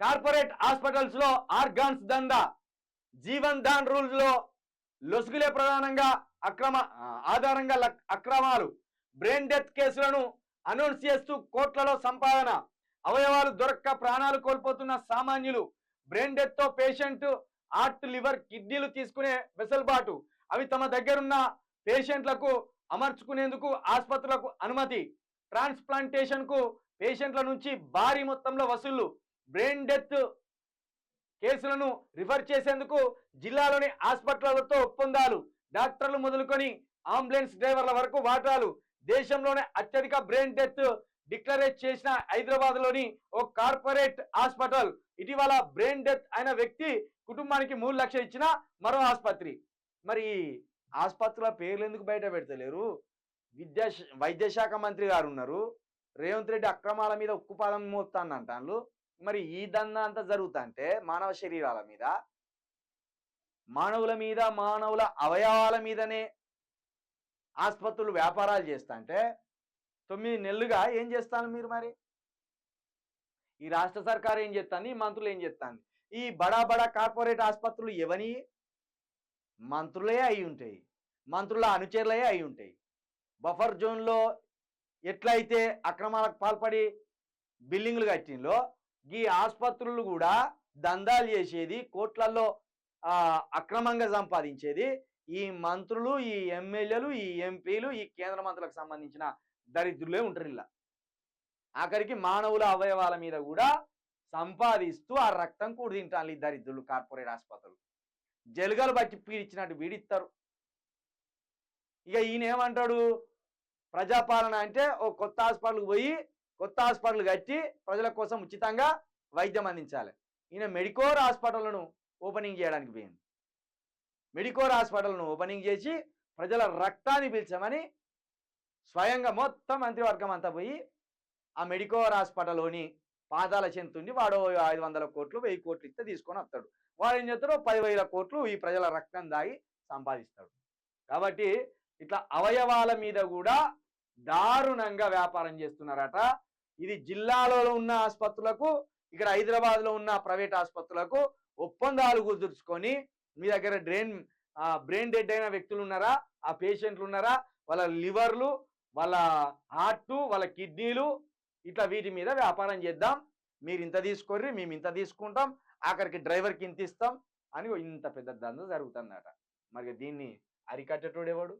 Corporate హాస్పిటల్స్లో organs దందా. జీవన్ దాన్ రూల్స్లో లొసుగులే ప్రధానంగా అక్రమ ఆధారంగా లక్- అక్రమాలు. బ్రెయిన్ డెత్ కేసులను అనౌన్స్ చేస్తూ కోట్లలో సంపాదన. అవయవాలు దొరక్క ప్రాణాలు కోల్పోతున్న సామాన్యులు. బ్రెయిన్ డెత్తో పేషెంట్ హార్ట్ లివర్ కిడ్నీలు తీసుకునే వెసలుబాటు. అవి తమ దగ్గరున్న పేషెంట్లకు అమర్చుకునేందుకు ఆసుపత్రులకు అనుమతి. ట్రాన్స్ప్లాంటేషన్కు పేషెంట్ల నుంచి భారీ మొత్తంలో వసూళ్ళు. బ్రెయిన్ డెత్ కేసులను రిఫర్ చేసేందుకు జిల్లాలోని హాస్పిటళ్ళతో ఒప్పందాలు డాక్టర్లు మొదలుకొని అంబులెన్స్ డ్రైవర్ల వరకు వాటాలు. దేశంలోనే అత్యధిక బ్రెయిన్ డెత్ డిక్లరేట్ చేసిన హైదరాబాద్లోని ఓ కార్పొరేట్ హాస్పిటల్. ఇటీవల బ్రెయిన్ డెత్ అయిన వ్యక్తి కుటుంబానికి మూడు లక్షలు ఇచ్చిన మరో ఆసుపత్రి. మరి ఆసుపత్రుల పేర్లు ఎందుకు బయట పెడతలేరు? విద్యా వైద్యశాఖ మంత్రి గారు ఉన్నారు. రేవంత్ రెడ్డి అక్రమాల మీద ఉక్కుపాదం మోస్తానంటాను మరి ఈ దందా అంతా జరుగుతా అంటే మానవ శరీరాల మీద మానవుల మీద మానవుల అవయవాల మీదనే ఆసుపత్రులు వ్యాపారాలు చేస్తా అంటే తొమ్మిది నెలలుగా ఏం చేస్తాను మీరు మరి? ఈ రాష్ట్ర సర్కారు ఏం చేస్తాను ఈ మంత్రులు ఏం చేస్తాను ఈ బడా బడా కార్పొరేట్ ఆసుపత్రులు ఎవని? మంత్రులే అయి ఉంటాయి. మంత్రుల అనుచరులే అయి ఉంటాయి. బఫర్ జోన్లో ఎట్లయితే అక్రమాలకు పాల్పడి బిల్డింగ్లు కట్టిందో ఈ ఆసుపత్రులు కూడా దందాలు చేసేది కోట్లలో ఆ, అక్రమంగా సంపాదించేది ఈ మంత్రులు ఈ ఎమ్మెల్యేలు ఈ ఎంపీలు ఈ కేంద్ర మంత్రులకు సంబంధించిన దరిద్రులే ఉంటారు ఇలా. ఆఖరికి మానవుల అవయవాల మీద కూడా సంపాదిస్తూ ఆ రక్తం కూడా తింటాను ఈ దరిద్రులు కార్పొరేట్ ఆసుపత్రులు. జలుగలు బట్టి పీడిచ్చినట్టు వీడిస్తారు ఇక ఈయన ఏమంటాడు ప్రజాపాలన అంటే ఓ కొత్త హాస్పిటల్కి పోయి కొత్త హాస్పిటల్ కట్టి ప్రజల కోసం ఉచితంగా వైద్యం అందించాలి. ఈయన మెడికోర్ హాస్పిటల్ను ఓపెనింగ్ చేయడానికి పోయింది మెడికోర్ హాస్పిటల్ను ఓపెనింగ్ చేసి ప్రజల రక్తాన్ని పీల్చమని స్వయంగా మొత్తం మంత్రివర్గం అంతా పోయి ఆ మెడికోర్ హాస్పిటల్లోని పాదాల చెంతుండి వాడు ఐదు వందల కోట్లు వెయ్యి కోట్లు ఇస్తే తీసుకొని వస్తాడు. వాడు ఏం చేస్తాడు పదివేల కోట్లు ఈ ప్రజల రక్తం దాగి సంపాదిస్తాడు. కాబట్టి ఇట్లా అవయవాల మీద కూడా దారుణంగా వ్యాపారం చేస్తున్నారట ఇది జిల్లాలో ఉన్న ఆసుపత్రులకు ఇక్కడ హైదరాబాద్లో ఉన్న ప్రైవేట్ ఆసుపత్రులకు ఒప్పందాలు కుదుర్చుకొని మీ దగ్గర డ్రెయిన్ బ్రెయిన్ డెడ్ అయిన వ్యక్తులు ఉన్నారా? ఆ పేషెంట్లు ఉన్నారా? వాళ్ళ లివర్లు వాళ్ళ హార్ట్ వాళ్ళ కిడ్నీలు ఇట్లా వీటి మీద వ్యాపారం చేద్దాం. మీరు ఇంత తీసుకోర్రి మేము ఇంత తీసుకుంటాం. ఆఖరికి డ్రైవర్కి ఇంత ఇస్తాం అని ఇంత పెద్ద దంద జరుగుతుందట. మరి దీన్ని అరికట్టేటోడు ఎవడు?